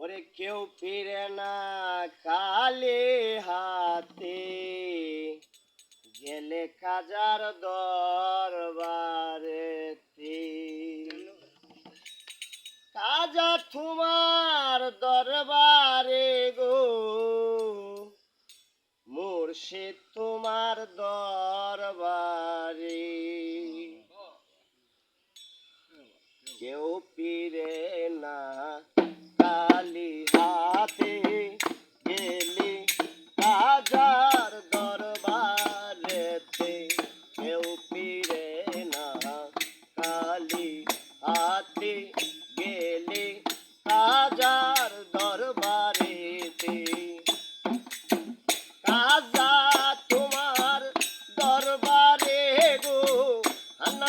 ওরে কেউ ফিরে না কালে হাতে। গেলে কাজার দরবারে কাজা তোমার দরবারে গো। মুর্শিদ তোমার দরবারে। কেউ পিরে না খালি হাতে গেলি রাজার দরবারেতে। কেউ ফিরে না খালি হাতে গেলি রাজার দরবারেতে। রাজা তোমার দরবারে গো আনা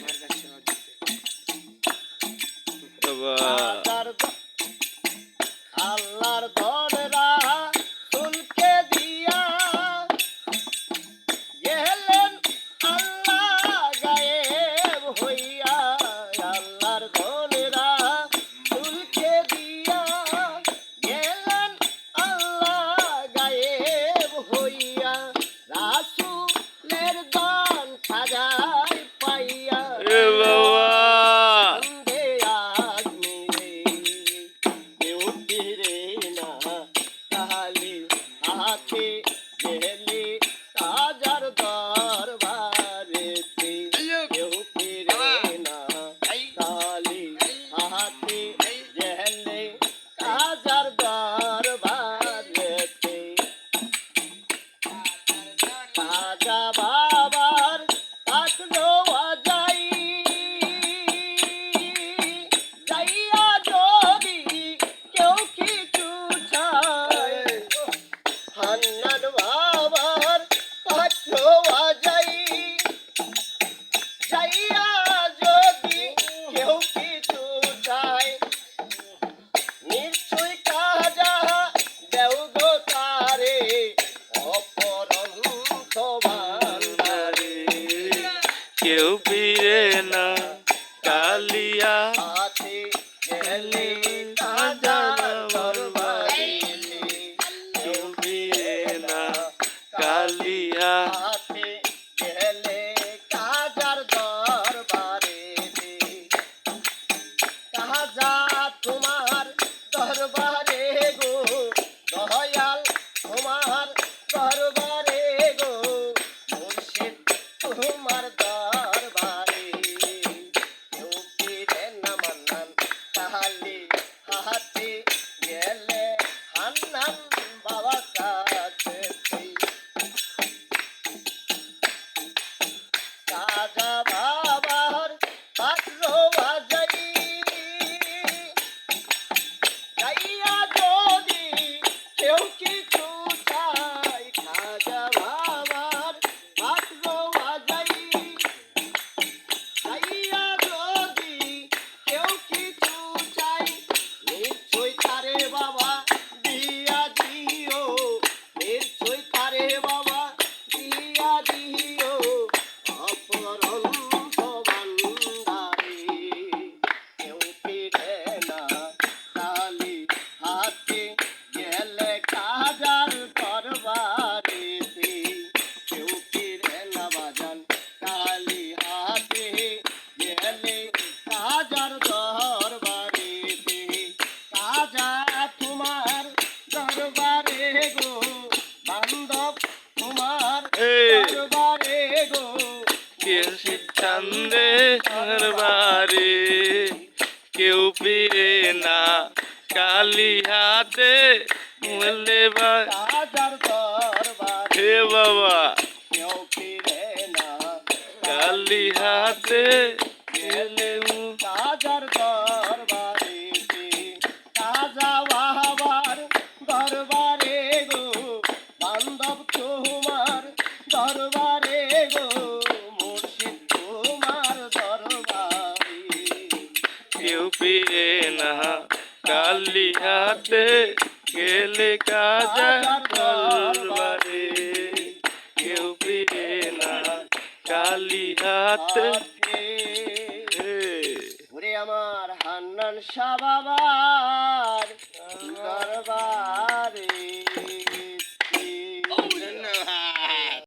Hello. দরবারে গো, মুর্শিদ তোমার দরবারে। লোকে না মান্নান, তাহলে হাতে গেলে হান্নান বাবা কাছে বাবার পাশে কেউ সিদ্ধান্তে দরবারে না। কালি হাতে বলে বাজার দরবার হে বাবা। কেউ পেয়ে না। কালি হাতে বলে কালি হাতে গেলে কাজা দরবারে কেউ পিয়ে না। ওরে আমার হান্নান শাহ বাবার দরবারে